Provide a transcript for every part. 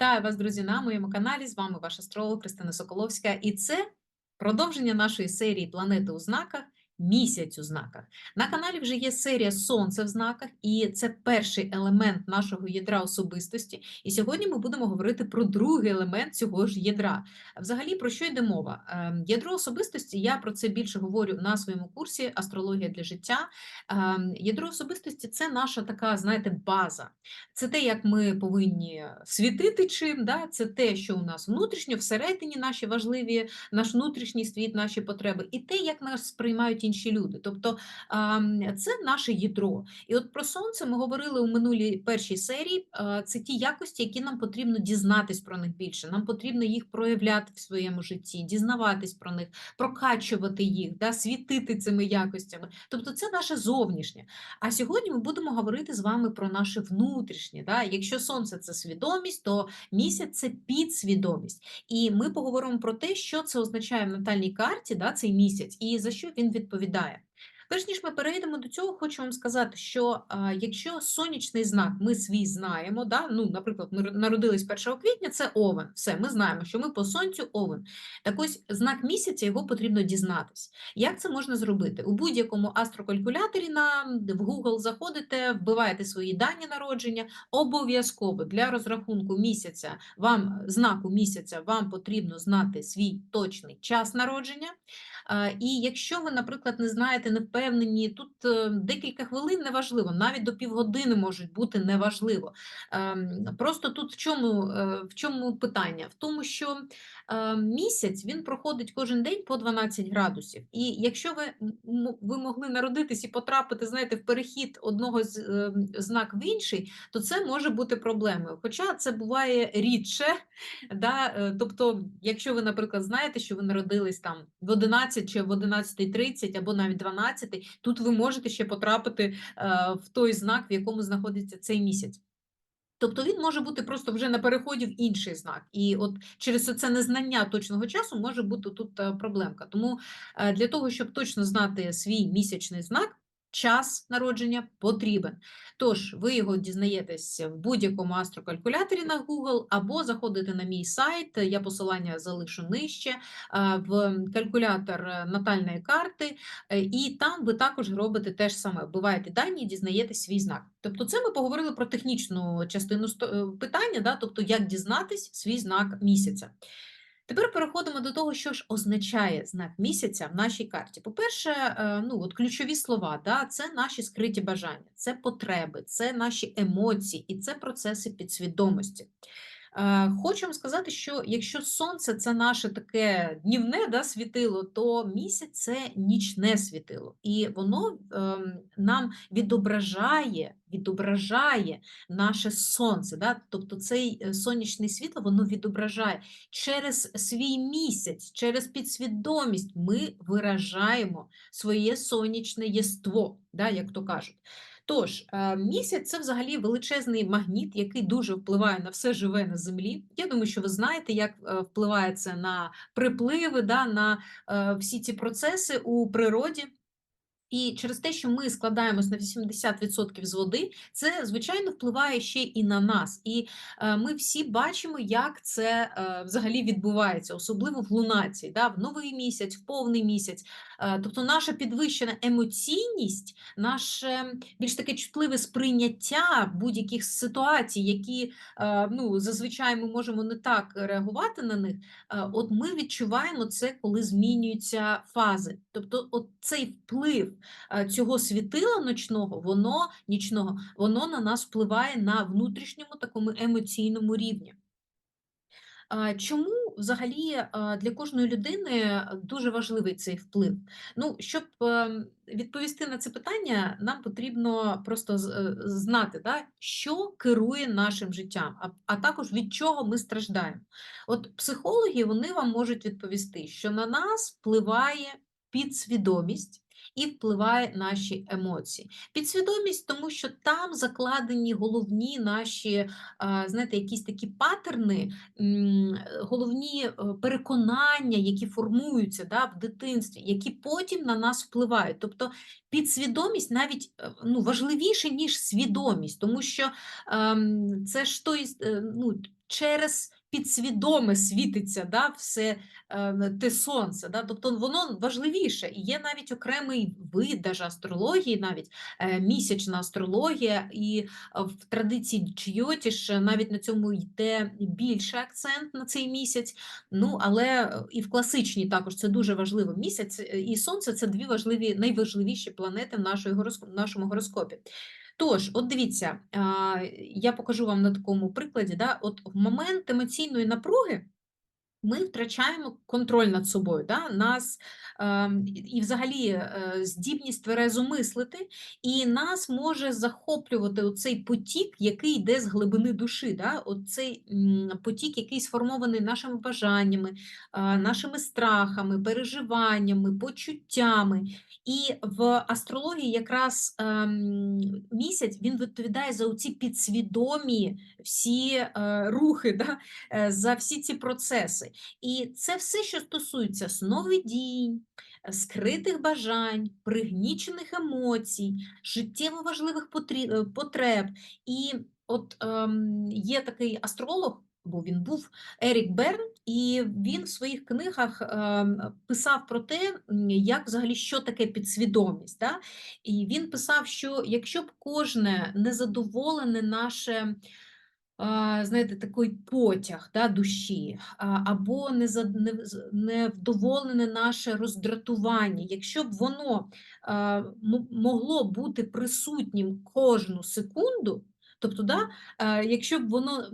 Вітаю вас, друзі, на моєму каналі. З вами ваш астролог Христина Соколовська. І це продовження нашої серії Планети у знаках. Місяць у знаках. На каналі вже є серія Сонце в знаках, і це перший елемент нашого ядра особистості. І сьогодні ми будемо говорити про другий елемент цього ж ядра. Взагалі, про що йде мова? Ем, Ядро особистості, я про це більше говорю на своєму курсі Астрологія для життя. Ем, Ядро особистості це наша така, знаєте, база. Це те, як ми повинні світити чим, да? це те, що у нас внутрішньо, всередині наші важливі, наш внутрішній світ, наші потреби, і те, як нас сприймають інші люди. Тобто це наше ядро. І от про сонце ми говорили у минулій першій серії. Це ті якості, які нам потрібно дізнатись про них більше. Нам потрібно їх проявляти в своєму житті, дізнаватись про них, прокачувати їх, да? світити цими якостями. Тобто це наше зовнішнє. А сьогодні ми будемо говорити з вами про наше внутрішнє. Да? Якщо сонце це свідомість, то місяць це підсвідомість. І ми поговоримо про те, що це означає в натальній карті, да, цей місяць, і за що він відповідає. Перш ніж ми перейдемо до цього, хочу вам сказати, що а, якщо сонячний знак ми свій знаємо, да, ну, наприклад, ми народились 1 квітня, це овен. Все, ми знаємо, що ми по сонцю овен. Так ось знак місяця його потрібно дізнатись. Як це можна зробити? У будь-якому астрокалькуляторі на в Google заходите, вбиваєте свої дані народження. Обов'язково для розрахунку місяця вам знаку місяця вам потрібно знати свій точний час народження. І якщо ви, наприклад, не знаєте, не впевнені, тут е, декілька хвилин неважливо, навіть до півгодини можуть бути неважливо. Ем, Просто тут в чому, е, в чому питання? В тому, що місяць він проходить кожен день по 12 градусів. І якщо ви, м- ви могли народитись і потрапити, знаєте, в перехід одного з е, знак в інший, то це може бути проблемою. Хоча це буває рідше. Да? е, Тобто, якщо ви, наприклад, знаєте, що ви народились там в 11 чи в 11.30 або навіть 12, тут ви можете ще потрапити е, в той знак, в якому знаходиться цей місяць. Тобто він може бути просто вже на переході в інший знак. І от через це незнання точного часу може бути тут е, проблемка. Тому е, для того, щоб точно знати свій місячний знак, час народження потрібен. Тож, ви його дізнаєтесь в будь-якому астрокалькуляторі на Google, або заходите на мій сайт, я посилання залишу нижче, в калькулятор е, натальної карти, е, і там ви також робите те ж саме, вбиваєте дані і дізнаєтесь свій знак. Тобто, це ми поговорили про технічну частину е, питання, да? тобто як дізнатись свій знак місяця. Тепер переходимо до того, що ж означає знак місяця в нашій карті. По-перше, е, ну от ключові слова, да, це наші скриті бажання, це потреби, це наші емоції і це процеси підсвідомості. Е, Хочу вам сказати, що якщо сонце це наше таке днівне да, світило, то місяць це нічне світило, і воно ем, нам відображає, відображає наше сонце. Да? Тобто цей е, сонячне світло воно відображає через свій місяць, через підсвідомість ми виражаємо своє сонячне єство, да, як то кажуть. Тож, е, місяць це взагалі величезний магніт, який дуже впливає на все живе на землі. Я думаю, що ви знаєте, як е, впливає це на припливи, да, на е, всі ці процеси у природі. І через те, що ми складаємось на 80% з води, це звичайно впливає ще і на нас. І е, ми всі бачимо, як це е, взагалі відбувається, особливо в лунації, да, в новий місяць, в повний місяць. Е, тобто наша підвищена емоційність, наше більш таке чутливе сприйняття будь-яких ситуацій, які ну, зазвичай ми можемо не так реагувати на них. От ми відчуваємо це, коли змінюються фази. Тобто, от цей вплив цього світила ночного, воно нічного, воно на нас впливає на внутрішньому такому емоційному рівні. Чому взагалі для кожної людини дуже важливий цей вплив? Ну, щоб ем, відповісти на це питання, нам потрібно просто е, знати, да, що керує нашим життям, а також від чого ми страждаємо. От психологи вони вам можуть відповісти, що на нас впливає підсвідомість. І впливає наші емоції. Підсвідомість, тому що там закладені головні наші, знаєте, якісь такі патерни, головні е, переконання, які формуються да, в дитинстві, які потім на нас впливають. Тобто підсвідомість навіть е, ну, важливіше, ніж свідомість, тому що ем, це ж той, е, ну, через підсвідоме світиться да, все е, те сонце. Да? Тобто воно важливіше. І є навіть окремий вид даже астрології, навіть е, місячна астрологія, і е, в традиції Чйотіш навіть на цьому йде більше акцент на цей місяць. Ну, але е, і в класичній також це дуже важливо. Місяць е, і сонце це дві важливі, найважливіші планети в нашої нашому гороскопі. Тож, от дивіться, я покажу вам на такому прикладі, да, от в момент емоційної напруги ми втрачаємо контроль над собою, да? нас ем, і- взагалі е, здібність тверезо мислити, і нас може захоплювати оцей потік, який йде з глибини душі. Да? Оцей потік, який сформований нашими бажаннями, а, нашими страхами, переживаннями, почуттями. І в астрології якраз ем, місяць він відповідає за оці підсвідомі всі е, рухи, да? е, за всі ці процеси. І це все, що стосується сновидінь, е, скритих бажань, пригнічених емоцій, життєво важливих е, потреб. І от ем, є такий астролог, бо він був Ерік Берн, і він в своїх книгах ем, писав про те, як взагалі що таке підсвідомість. Да? І він писав, що якщо б кожне незадоволене наше знаєте, такий потяг да, душі, або невдоволене наше роздратування, якщо б воно могло бути присутнім кожну секунду, тобто, да, якщо б воно,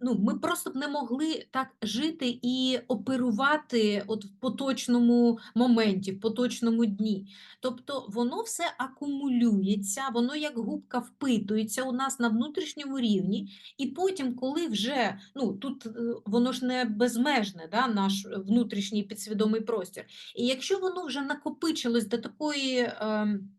ну, ми просто б не могли так жити і оперувати от в поточному моменті, в поточному дні. Тобто воно все акумулюється, воно як губка впитується у нас на внутрішньому рівні. І потім, коли вже ну тут е, воно ж не безмежне, да, наш внутрішній підсвідомий простір. І якщо воно вже накопичилось до такої. ем,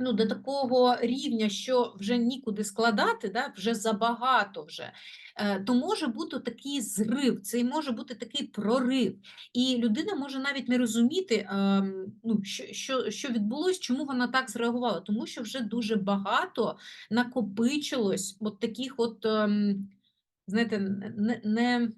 Ну, до такого рівня, що вже нікуди складати, да, вже забагато вже, е, то може бути такий зрив, це може бути такий прорив. І людина може навіть не розуміти, ем, ну, що, що, що відбулось, чому вона так зреагувала, тому що вже дуже багато накопичилось от таких от, ем, знаєте, не, не,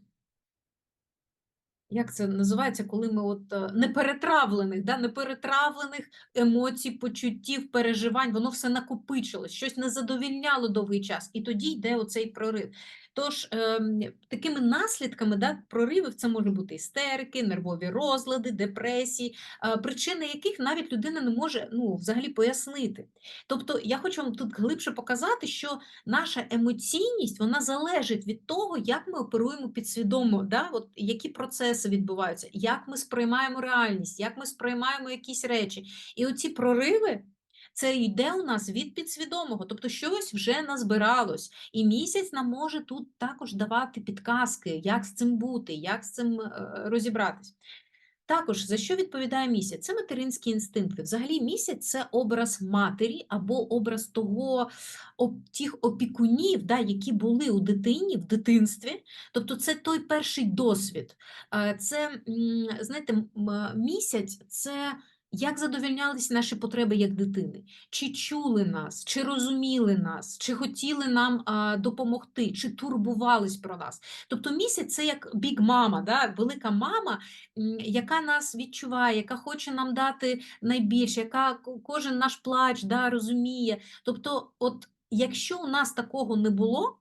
як це називається, коли ми от е, неперетравлених, да, неперетравлених емоцій, почуттів, переживань, воно все накопичилось, щось не задовільняло довгий час, і тоді йде оцей прорив. Тож ем, такими наслідками да, проривів це може бути істерики, нервові розлади, депресії, е, причини яких навіть людина не може ну, взагалі пояснити. Тобто я хочу вам тут глибше показати, що наша емоційність вона залежить від того, як ми оперуємо підсвідомо, да? От які процеси відбуваються, як ми сприймаємо реальність, як ми сприймаємо якісь речі. І оці прориви. Це йде у нас від підсвідомого, тобто щось вже назбиралось, і місяць нам може тут також давати підказки, як з цим бути, як з цим е, розібратись. Також за що відповідає місяць? Це материнські інстинкти. Взагалі, місяць це образ матері або образ того тих опікунів, да, які були у дитині в дитинстві. Тобто, це той перший досвід. Е, Це, знаєте, е, місяць це. Як задовольнялись наші потреби як дитини? Чи чули нас, чи розуміли нас, чи хотіли нам а, допомогти, чи турбувались про нас? Тобто місяць це як бік мама, да? велика мама, яка нас відчуває, яка хоче нам дати найбільше, яка кожен наш плач да, розуміє. Тобто, от якщо у нас такого не було,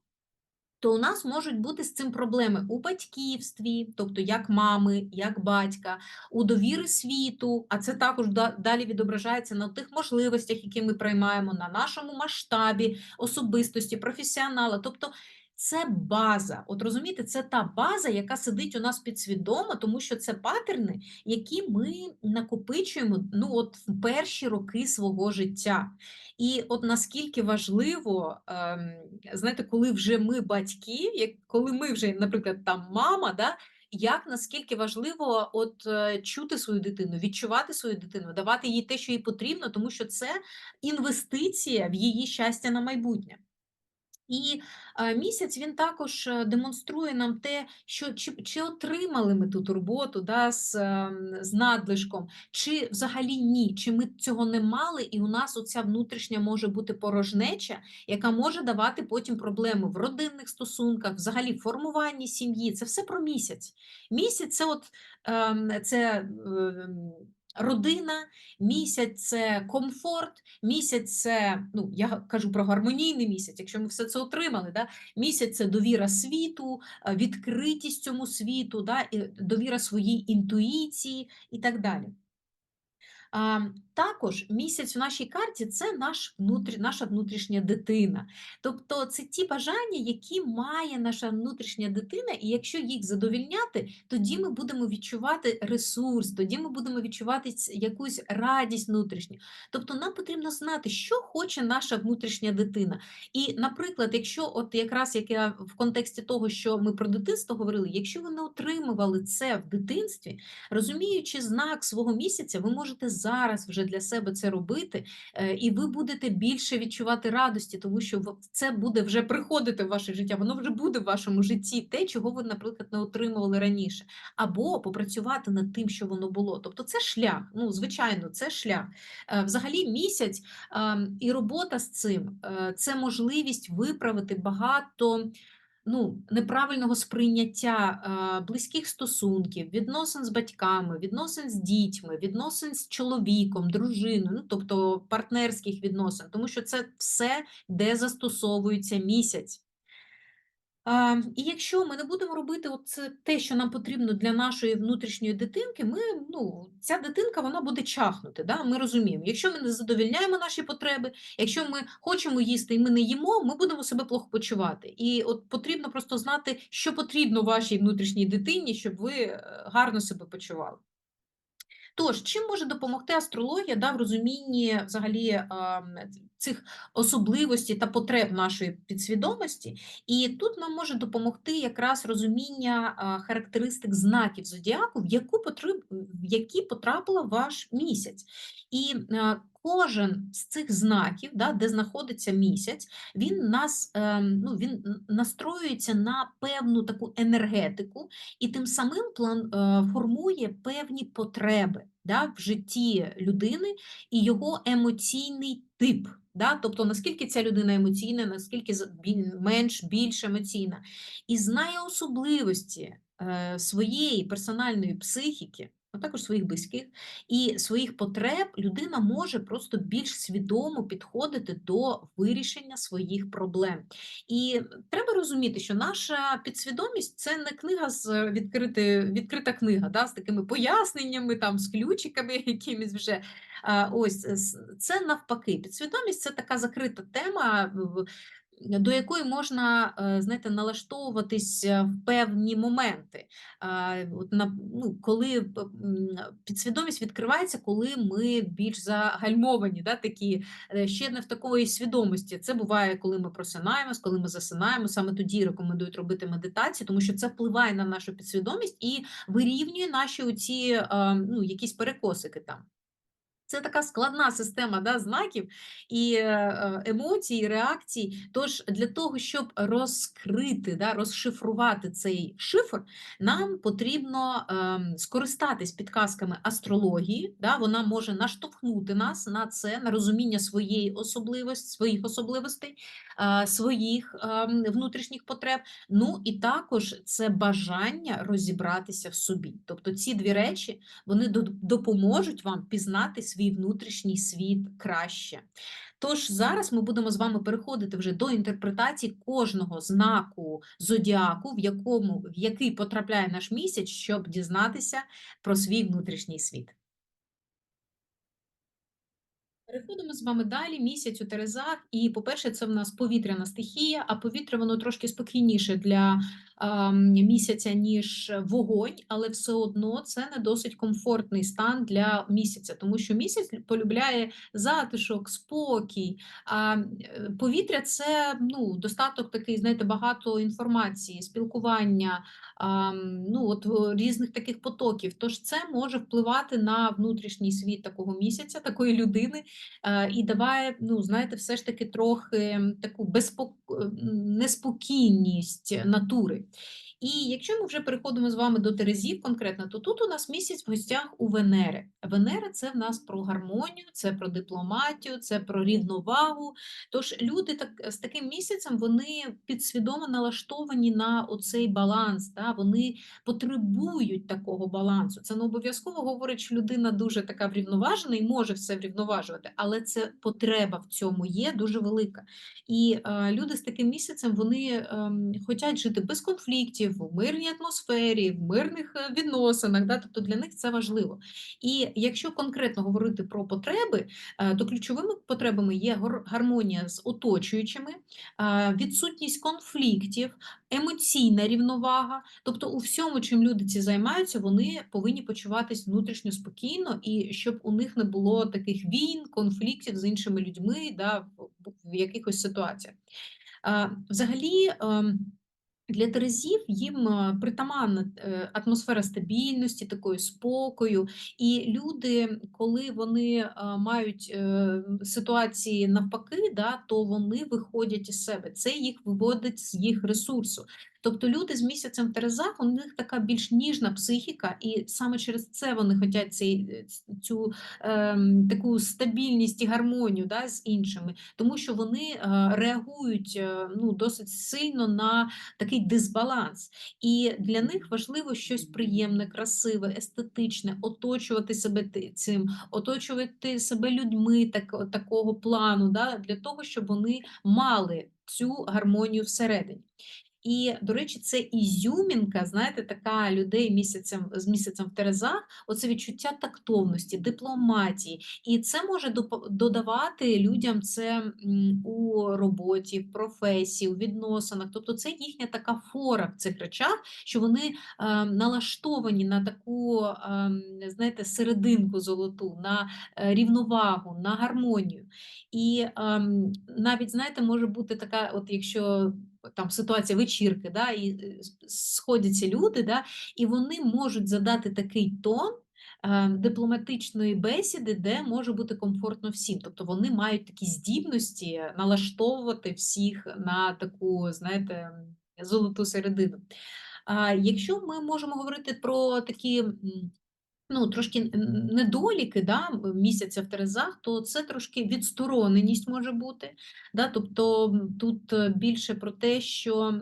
то у нас можуть бути з цим проблеми у батьківстві, тобто як мами, як батька, у довіри світу, а це також да- далі відображається на тих можливостях, які ми приймаємо, на нашому масштабі особистості, професіонала. Тобто це база. От розумієте, це та база, яка сидить у нас підсвідомо, тому що це патерни, які ми накопичуємо ну, от в перші роки свого життя. І от наскільки важливо, ем, знаєте, коли вже ми батьки, як коли ми вже, наприклад, там мама, да, як наскільки важливо от е, чути свою дитину, відчувати свою дитину, давати їй те, що їй потрібно, тому що це інвестиція в її щастя на майбутнє. І е, місяць він також е, демонструє нам те, що чи, чи отримали ми ту турботу да, з, ем, з надлишком, чи взагалі ні, чи ми цього не мали, і у нас оця внутрішня може бути порожнеча, яка може давати потім проблеми в родинних стосунках, взагалі формуванні сім'ї. Це все про місяць. Місяць це от ем, це. Родина, місяць це комфорт, місяць це, ну я кажу про гармонійний місяць, якщо ми все це отримали. Да? Місяць це довіра світу, е, відкритість цьому світу, да? довіра своїй інтуїції і так далі. Також місяць в нашій карті це наш внутрі, наша внутрішня дитина. Тобто це ті бажання, які має наша внутрішня дитина, і якщо їх задовільняти, тоді ми будемо відчувати ресурс, тоді ми будемо відчувати якусь радість внутрішню. Тобто нам потрібно знати, що хоче наша внутрішня дитина. І, наприклад, якщо от якраз як я в контексті того, що ми про дитинство говорили, якщо ви не отримували це в дитинстві, розуміючи знак свого місяця, ви можете зараз вже для себе це робити, е, і ви будете більше відчувати радості, тому що це буде вже приходити в ваше життя, воно вже буде в вашому житті, те, чого ви, наприклад, не отримували раніше, або попрацювати над тим, що воно було. Тобто, це шлях. Ну, звичайно, це шлях. Е, взагалі, місяць ем, і робота з цим е, це можливість виправити багато ну, неправильного сприйняття е, близьких стосунків, відносин з батьками, відносин з дітьми, відносин з чоловіком, дружиною, ну, тобто партнерських відносин, тому що це все, де застосовується місяць. І якщо ми не будемо робити це те, що нам потрібно для нашої внутрішньої дитинки, ми, ну, ця дитинка вона буде чахнути. Да? Ми розуміємо, якщо ми не задовільняємо наші потреби, якщо ми хочемо їсти і ми не їмо, ми будемо себе плохо почувати. І от потрібно просто знати, що потрібно вашій внутрішній дитині, щоб ви е, гарно себе почували. Тож, чим може допомогти астрологія да, в розумінні взагалі цих особливостей та потреб нашої підсвідомості? І тут нам може допомогти якраз розуміння характеристик знаків зодіаку, в яку потреб, в які потрапила ваш місяць. І Кожен з цих знаків, да, де знаходиться місяць, він нас ем, ну, він настроюється на певну таку енергетику і тим самим план е, формує певні потреби да, в житті людини і його емоційний тип. Да? Тобто, наскільки ця людина емоційна, наскільки менш більш емоційна, і знає особливості е, своєї персональної психіки а також своїх близьких і своїх потреб людина може просто більш свідомо підходити до вирішення своїх проблем. І треба розуміти, що наша підсвідомість це не книга з відкрити, відкрита книга, да, з такими поясненнями, там, з ключиками якимись вже. Ось це навпаки. Підсвідомість це така закрита тема до якої можна е, знаєте, налаштовуватись е, в певні моменти. От на, ну, Коли підсвідомість відкривається, коли ми більш загальмовані, да, такі, е, ще не в такої свідомості. Це буває, коли ми просинаємось, коли ми засинаємо. Саме тоді рекомендують робити медитацію, тому що це впливає на нашу підсвідомість і вирівнює наші оці, ну, якісь перекосики там. Це така складна система да, знаків і е, е, емоцій, реакцій. Тож для того, щоб розкрити, да, розшифрувати цей шифр, нам потрібно ем, скористатись підказками астрології. Да, Вона може наштовхнути нас на це, на розуміння своєї особливості, своїх особливостей, е, своїх ем, внутрішніх потреб. Ну і також це бажання розібратися в собі. Тобто ці дві речі вони допоможуть вам пізнати свій свій внутрішній світ краще. Тож зараз ми будемо з вами переходити вже до інтерпретації кожного знаку зодіаку, в якому в який потрапляє наш місяць, щоб дізнатися про свій внутрішній світ. Переходимо йдемо з вами далі. Місяць у Терезах. І, по-перше, це в нас повітряна стихія, а повітря воно трошки спокійніше для а, місяця, ніж вогонь, але все одно це не досить комфортний стан для місяця, тому що місяць полюбляє затишок, спокій. А е, повітря це ну, достаток такий, знаєте, багато інформації, спілкування, а, ну, от різних таких потоків. Тож це може впливати на внутрішній світ такого місяця, такої людини, е, і даває, ну, знаєте, все ж таки трохи таку безпок... неспокійність натури. І якщо ми вже переходимо з вами до Терезів конкретно, то тут у нас місяць в гостях у Венери. Венера це в нас про гармонію, це про дипломатію, це про рівновагу. Тож люди так, з таким місяцем вони підсвідомо налаштовані на оцей баланс. Да? Вони потребують такого балансу. Це не обов'язково говорить, що людина дуже така врівноважена і може все врівноважувати, але це потреба в цьому є дуже велика. І е, люди з таким місяцем вони ем, хочуть жити без конфліктів, в мирній атмосфері, в мирних е, відносинах. Да? Тобто для них це важливо. І якщо конкретно говорити про потреби, е, то ключовими потребами є гармонія з оточуючими, відсутність конфліктів, емоційна рівновага. Тобто, у всьому, чим люди ці займаються, вони повинні почуватись внутрішньо спокійно, і щоб у них не було таких війн, конфліктів з іншими людьми да, в, якихось ситуаціях. Взагалі. Для Терезів їм е, притаманна е, атмосфера стабільності, такої спокою, і люди, коли вони е, мають ситуації навпаки, да, то вони виходять із себе. Це їх виводить з їх ресурсу. Тобто люди з місяцем в Терезах, у них така більш ніжна психіка, і саме через це вони хочуть цей, цю ем, таку стабільність і гармонію да, з іншими, тому що вони е, реагують е, ну, досить сильно на такий дисбаланс. І для них важливо щось приємне, красиве, естетичне, оточувати себе цим, оточувати себе людьми так, такого плану, да, для того, щоб вони мали цю гармонію всередині. І, до речі, це ізюмінка, знаєте, така людей місяцем з місяцем в Терезах, оце відчуття тактовності, дипломатії. І це може додавати людям це у роботі, в професії, у відносинах. Тобто це їхня така фора в цих речах, що вони е, налаштовані на таку, е, знаєте, серединку золоту, на е, рівновагу, на гармонію. І ем, навіть, знаєте, може бути така, от якщо там ситуація вечірки, да, і е, сходяться люди, да, і вони можуть задати такий тон. е, Дипломатичної бесіди, де може бути комфортно всім. Тобто вони мають такі здібності налаштовувати всіх на таку, знаєте, золоту середину. Якщо ми можемо говорити про такі ну, трошки недоліки да, місяця в Терезах, то це трошки відстороненість може бути. Да? Тобто тут е, більше про те, що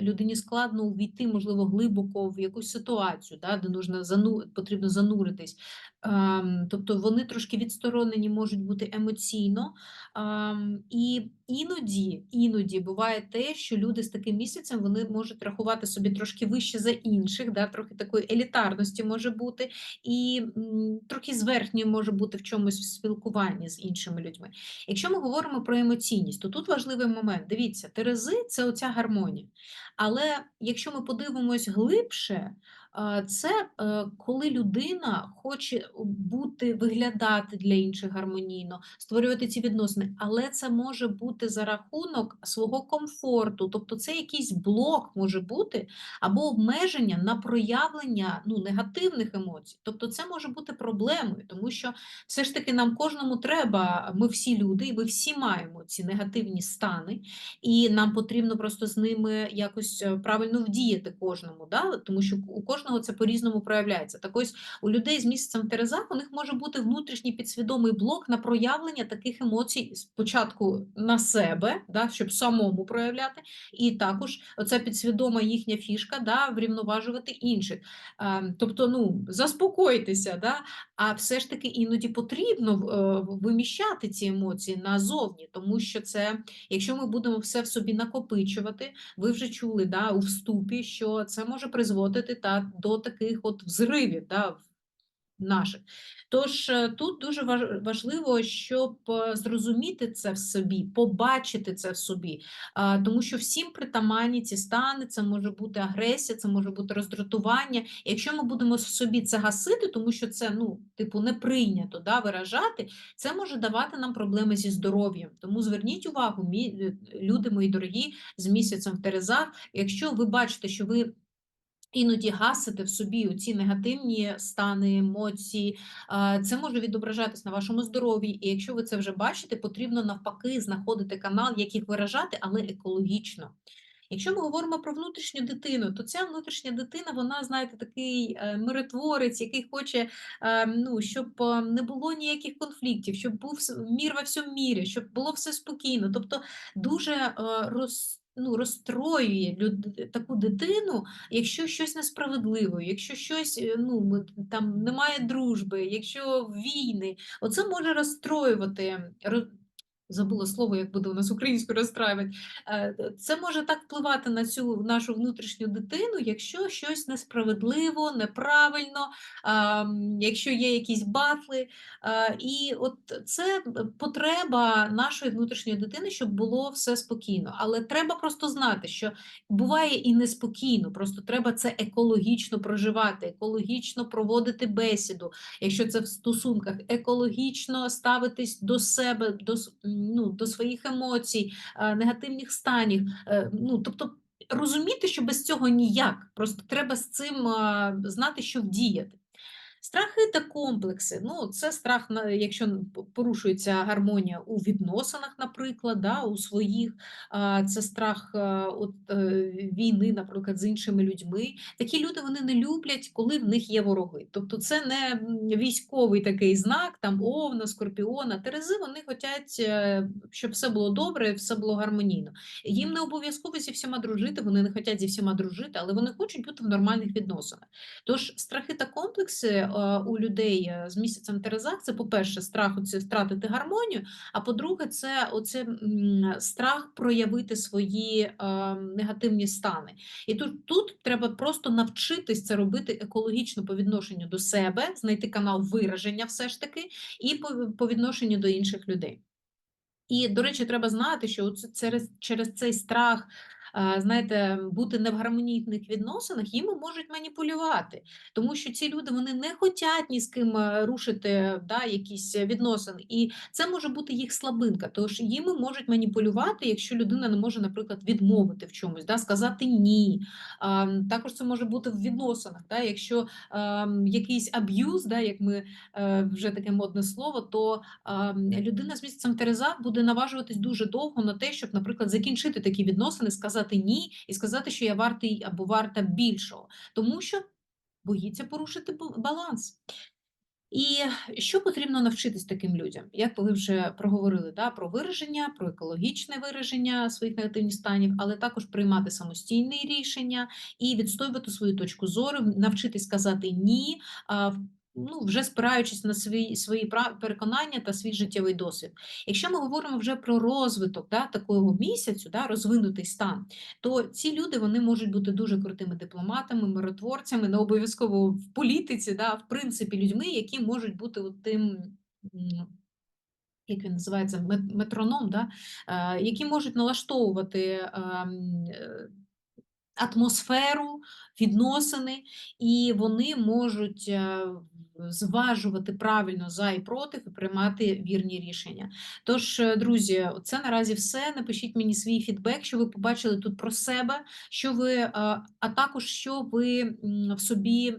людині складно увійти, можливо, глибоко в якусь ситуацію, да, де нужно зану... потрібно зануритись. Ем, Тобто вони трошки відсторонені можуть бути емоційно. Ем, І іноді, іноді буває те, що люди з таким місяцем вони можуть рахувати собі трошки вище за інших, да, трохи такої елітарності може бути і трохи зверхньою може бути в чомусь в спілкуванні з іншими людьми. Якщо ми говоримо про емоційність, то тут важливий момент. Дивіться, терези це оця гармонія. Але якщо ми подивимось глибше, це е, коли людина хоче бути, виглядати для інших гармонійно, створювати ці відносини, але це може бути за рахунок свого комфорту, тобто це якийсь блок може бути, або обмеження на проявлення ну, негативних емоцій. Тобто це може бути проблемою, тому що все ж таки нам кожному треба, ми всі люди, і ми всі маємо ці негативні стани, і нам потрібно просто з ними якось е, правильно вдіяти кожному, да? тому що у кожного це по-різному проявляється. Так ось у людей з місяцем в Терезах у них може бути внутрішній підсвідомий блок на проявлення таких емоцій спочатку на себе, да? щоб самому проявляти, і також оця підсвідома їхня фішка да, врівноважувати інших. Е, Тобто, ну, заспокойтеся, да? а все ж таки іноді потрібно е, виміщати ці емоції назовні, тому що це, якщо ми будемо все в собі накопичувати, ви вже чули да, у вступі, що це може призводити та, до таких от взривів да, наших. Тож е, тут дуже важ- важливо, щоб е, зрозуміти це в собі, побачити це в собі, тому що всім притаманні ці стани, це може бути агресія, це може бути роздратування. Якщо ми будемо в собі це гасити, тому що це ну, типу, не прийнято да, виражати, це може давати нам проблеми зі здоров'ям. Тому зверніть увагу, мі- е, люди мої дорогі, з місяцем в Терезах, якщо ви бачите, що ви іноді гасите в собі ці негативні стани, емоції, це може відображатись на вашому здоров'ї. І якщо ви це вже бачите, потрібно навпаки знаходити канал, як їх виражати, але екологічно. Якщо ми говоримо про внутрішню дитину, то ця внутрішня дитина, вона, знаєте, такий е, миротворець, який хоче, е, ну, щоб е, не було ніяких конфліктів, щоб був мір во всьому мірі, щоб було все спокійно. Тобто дуже роз, ну, розстроює люд, таку дитину, якщо щось несправедливо, якщо щось е, ну, там немає дружби, якщо війни, оце може розстроювати. Забула слово, як буде у нас українською розстраювати. Е, Це може так впливати на цю нашу внутрішню дитину, якщо щось несправедливо, неправильно, якщо є якісь батли. І от це потреба нашої внутрішньої дитини, щоб було все спокійно. Але треба просто знати, що буває і неспокійно, просто треба це екологічно проживати, екологічно проводити бесіду, якщо це в стосунках, екологічно ставитись до себе, до, ну, до своїх емоцій, е, негативних станів. Е, Ну, тобто розуміти, що без цього ніяк. Просто треба з цим е, знати, що вдіяти. Страхи та комплекси. Ну, це страх, якщо порушується гармонія у відносинах, наприклад, да, у своїх, це страх е, от, е, війни, наприклад, з іншими людьми. Такі люди вони не люблять, коли в них є вороги. Тобто, це не військовий такий знак, там Овна, Скорпіона, Терези. Вони хочуть, е, щоб все було добре, все було гармонійно. Їм не обов'язково зі всіма дружити, вони не хочуть зі всіма дружити, але вони хочуть бути в нормальних відносинах. Тож страхи та комплекси у людей е, з місяцем Терезах це, по-перше, страх оце втратити гармонію, а по-друге, це оце страх проявити свої е, негативні стани. І тут, тут треба просто навчитись це робити екологічно по відношенню до себе, знайти канал вираження все ж таки, і по, по відношенню до інших людей. І, до речі, треба знати, що оце- через, через цей страх, знаєте, бути не в гармонійних відносинах, їми можуть маніпулювати, тому що ці люди вони не хочуть ні з ким е, рушити да, якісь відносини, і це може бути їх слабинка. Тож їми можуть маніпулювати, якщо людина не може, наприклад, відмовити в чомусь, да, сказати ні. А, також це може бути в відносинах, да, якщо а, якийсь аб'юз, да, як ми е, вже таке модне слово, то а, людина з місяцем Тереза буде наважуватись дуже довго на те, щоб, наприклад, закінчити такі відносини, сказати ні і сказати, що я вартий або варта більшого, тому що боїться порушити баланс. І що потрібно навчитись таким людям? Як ви вже проговорили, да, про вираження, про екологічне вираження своїх негативних станів, але також приймати самостійні рішення і відстоювати свою точку зору, навчитись казати ні, ну, вже спираючись на свої, свої переконання та свій життєвий досвід. Якщо ми говоримо вже про розвиток да, такого місяцю, да, розвинутий стан, то ці люди вони можуть бути дуже крутими дипломатами, миротворцями, не обов'язково в політиці, да, в принципі, людьми, які можуть бути тим. Як він називається, метроном, да? е, які можуть налаштовувати е, атмосферу, відносини, і вони можуть е, зважувати правильно за і проти і приймати вірні рішення. Тож, е, друзі, це наразі все. Напишіть мені свій фідбек, що ви побачили тут про себе, що ви, е, а також що ви в собі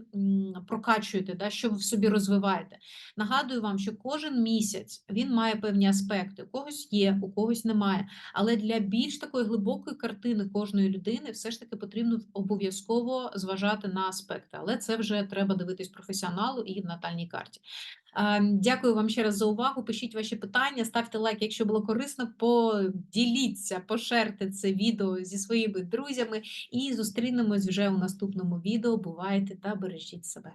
прокачуєте, да, що ви в собі розвиваєте. Нагадую вам, що кожен місяць він має певні аспекти. У когось є, у когось немає. Але для більш такої глибокої картини кожної людини все ж таки потрібно обов'язково зважати на аспекти. Але це вже треба дивитись професіоналу і натальній карті. Е, Дякую вам ще раз за увагу. Пишіть ваші питання, ставте лайк, якщо було корисно. Поділіться, пошерте це відео зі своїми друзями і зустрінемось вже у наступному відео. Бувайте та бережіть себе.